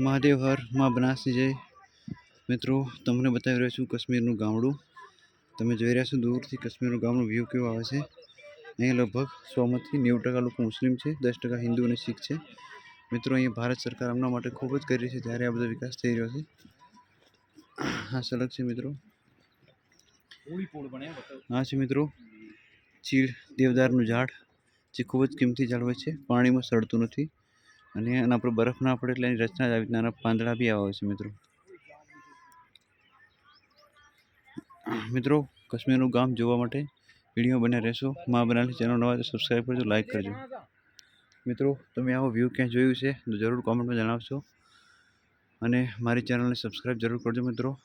મહાદેવ હર, માં બનાસની જય મિત્રો, તમને બતાવી રહ્યો છું કાશ્મીરનું ગામડું. તમે જોઈ રહ્યા છો દૂરથી કાશ્મીરનું ગામનું વ્યૂ કેવો આવે છે. અહીંયા લગભગ સોમાંથી નેવું ટકા લોકો મુસ્લિમ છે, દસ ટકા હિન્દુ અને શીખ છે. મિત્રો, અહીંયા ભારત સરકાર હમણાં માટે ખૂબ જ કરી રહી છે, ત્યારે આ બધો વિકાસ થઈ રહ્યો છે. હા, સલગ છે, મિત્રો. હા, છે, મિત્રો. ચીડ દેવદારનું ઝાડ, જે ખૂબ જ કિંમતી ઝાડ હોય છે, પાણીમાં સડતું નથી. અને એના પર બરફ ના પડે એટલે એની રચના જ આવી નાના પાંદડા બી આવે છે મિત્રો. મિત્રો, કાશ્મીરનું ગામ જોવા માટે વીડિયો બને રહેશો. મા બનાલી ચેનલ નવા સબસ્ક્રાઈબ કરજો લાઈક કરજો. મિત્રો, તમે આવો વ્યૂ ક્યાંય જોયું છે તો જરૂર કોમેન્ટમાં જણાવશો. અને મારી ચેનલને સબસ્ક્રાઈબ જરૂર કરજો મિત્રો.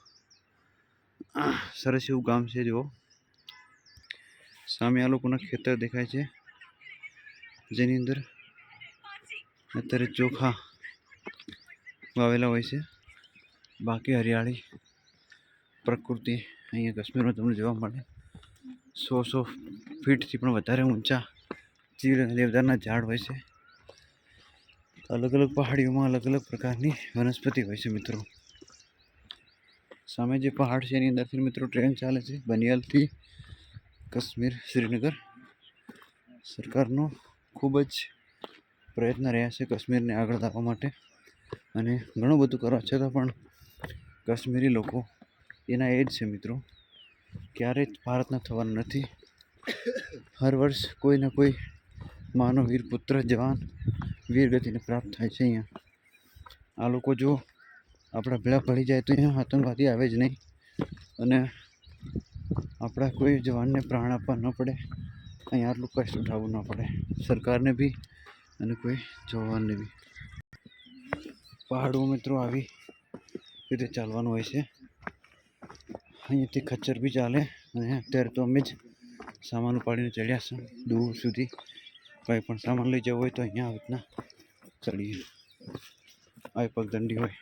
સરસ એવું ગામ છે જુઓ. સામે આ લોકોના ખેતર દેખાય છે. જેની અંદર અત્યારે ચોખા વાવેલા હોય છે. બાકી હરિયાળી પ્રકૃતિ અહીંયા કાશ્મીરમાં તમને જોવા મળે. સો સો ફીટથી પણ વધારે ઊંચા ચીડ અને દેવદારના ઝાડ હોય છે. અલગ અલગ પહાડીઓમાં અલગ અલગ પ્રકારની વનસ્પતિ હોય છે મિત્રો. સામે જે પહાડ છે એની અંદરથી મિત્રો ટ્રેન ચાલે છે. બનિયાલથી કાશ્મીર, શ્રીનગર. સરકારનો ખૂબ જ પ્રયત્ન રહ્યા છે કાશ્મીરને આગળ લાવવા માટે. અને ઘણું બધું કરવા છતાં પણ કાશ્મીરી લોકો એના એ જ છે મિત્રો. ક્યારેય ભારતના થવાના નથી. હર વર્ષ કોઈ ને કોઈ માનો વીર પુત્ર જવાન વીરગતિને પ્રાપ્ત થાય છે અહીંયા. આ લોકો જો આપણા ભેળા પડી જાય તો અહીંયા આતંકવાદી આવે જ નહીં. અને આપણા કોઈ જવાનને પ્રાણ આપવા ન પડે. અહીંયા આટલું કષ્ટ ઉઠાવવું ન પડે. સરકારને બી અને કોઈ જવાનને નહીં. પહાડો મિત્રો આવી રીતે ચાલવાનું હોય છે. અહીંયાથી ખચ્ચર બી ચાલે અને અત્યારે તો અમે જ સામાન ઉપાડીને ચડ્યા છે. દૂર સુધી કંઈ પણ સામાન લઈ જવું હોય તો અહીંયા આવી રીતના ચડીએ. આ પગદંડી હોય.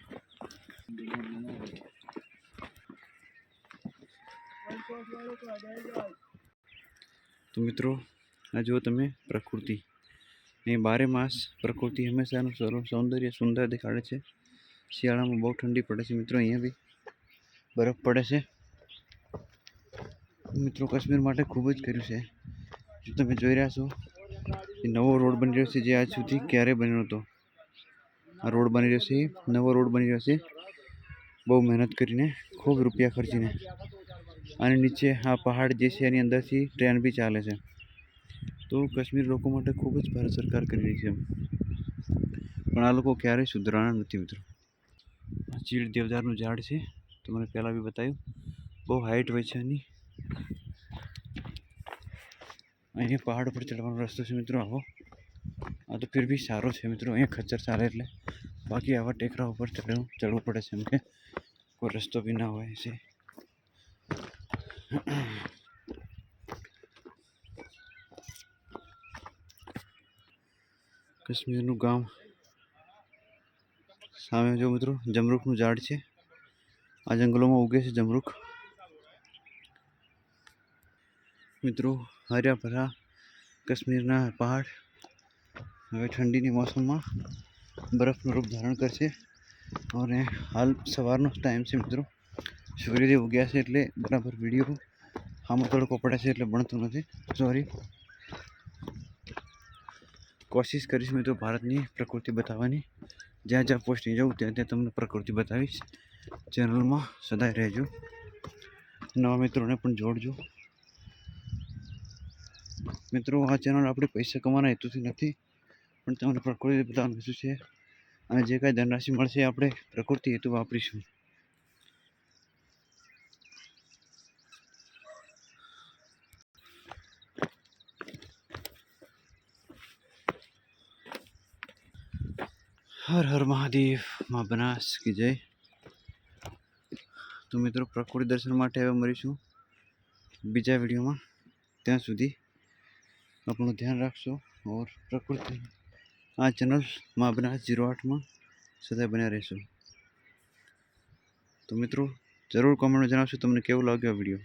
તો મિત્રો, આ જુઓ તમે પ્રકૃતિ. અહીં બારે માસ પ્રકૃતિ હંમેશાનું સૌ- સૌંદર્ય સુંદર દેખાડે છે. શિયાળામાં બહુ ઠંડી પડે છે મિત્રો, અહીંયા બી બરફ પડે છે. મિત્રો, કાશ્મીર માટે ખૂબ જ કર્યું છે. જો તમે જોઈ રહ્યા છો, એ નવો રોડ બની રહ્યો છે જે આજ સુધી ક્યારેય બન્યો નહોતો. આ રોડ બની રહ્યો છે, નવો રોડ બની રહ્યો છે. બહુ મહેનત કરીને, ખૂબ રૂપિયા ખર્ચીને. અને નીચે આ પહાડ જે છે એની અંદરથી ટ્રેન બી ચાલે છે. તો કાશ્મીર લોકો માટે ખૂબ જ ભારત સરકાર કરી રહી છે પણ આ લોકો ક્યારેય સુધરાણા નથી મિત્રો. આ ચીડ દેવદારનું ઝાડ છે તો મને પહેલાં બી બતાવ્યું બહુ હાઇટ હોય છે એની અહીંયા પહાડ પર ચડવાનો રસ્તો છે મિત્રો આવો. આ તો ફિર બી સારો છે મિત્રો, અહીંયા ખચ્ચર ચાલે એટલે. બાકી આવા ટેકરા ઉપર ચડવું ચડવું પડે છે એમ કે. કોઈ રસ્તો બી ના હોય છે. કાશ્મીરનું ગામ સામે જો મિત્રો જમરૂખનું ઝાડ છે. આ જંગલોમાં ઉગે છે જમરૂખ મિત્રો હર્યા ભરા કાશ્મીરના પહાડ હવે ઠંડીની મોસમમાં બરફનું રૂપ ધારણ કરશે અને હાલ સવારનો ટાઈમ છે મિત્રો. સૂર્યદેવ ઉગ્યા છે એટલે બરાબર વીડિયો આમાં તડકો પડે છે એટલે ભણતું નથી. સોરી કોશિશ કરીશ મિત્રો ભારતની પ્રકૃતિ બતાવવાની. જ્યાં જ્યાં પોસ્ટિંગ જાઉં, ત્યાં ત્યાં તમને પ્રકૃતિ બતાવીશ. ચેનલમાં સદાય રહેજો. નવા મિત્રોને પણ જોડજો. મિત્રો, આ ચેનલ આપણે પૈસા કમાવાના હેતુથી નથી, પણ તમને પ્રકૃતિ બતાવવાનું હેતુ છે. અને જે કાંઈ ધનરાશિ મળશે, આપણે પ્રકૃતિ હેતુ વાપરીશું. હર હર મહાદેવ, માં બનાસ કે જય. તો મિત્રો, પ્રકૃતિ દર્શન માટે હવે મળીશું બીજા વિડીયોમાં. ત્યાં સુધી આપણું ધ્યાન રાખશો ઓર પ્રકૃતિ. આ ચેનલમાં બનાસ જીરો આઠમાં સદાય બન્યા રહેશો. તો મિત્રો, જરૂર કોમેન્ટમાં જણાવશો તમને કેવું લાગ્યો આ વીડિયો?